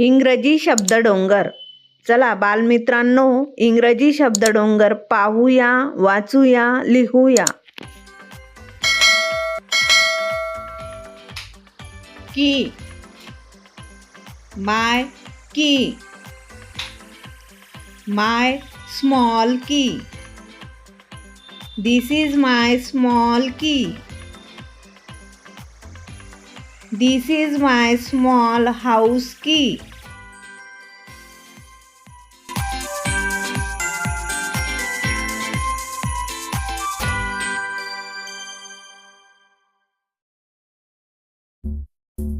इंग्रजी शब्द डोंगर. चला बालमित्रांनो इंग्रजी शब्द डोंगर पाहूया वाचूया लिहूया. की. माय की. माय स्मॉल की. दिस इज माय स्मॉल की. This is my small house की.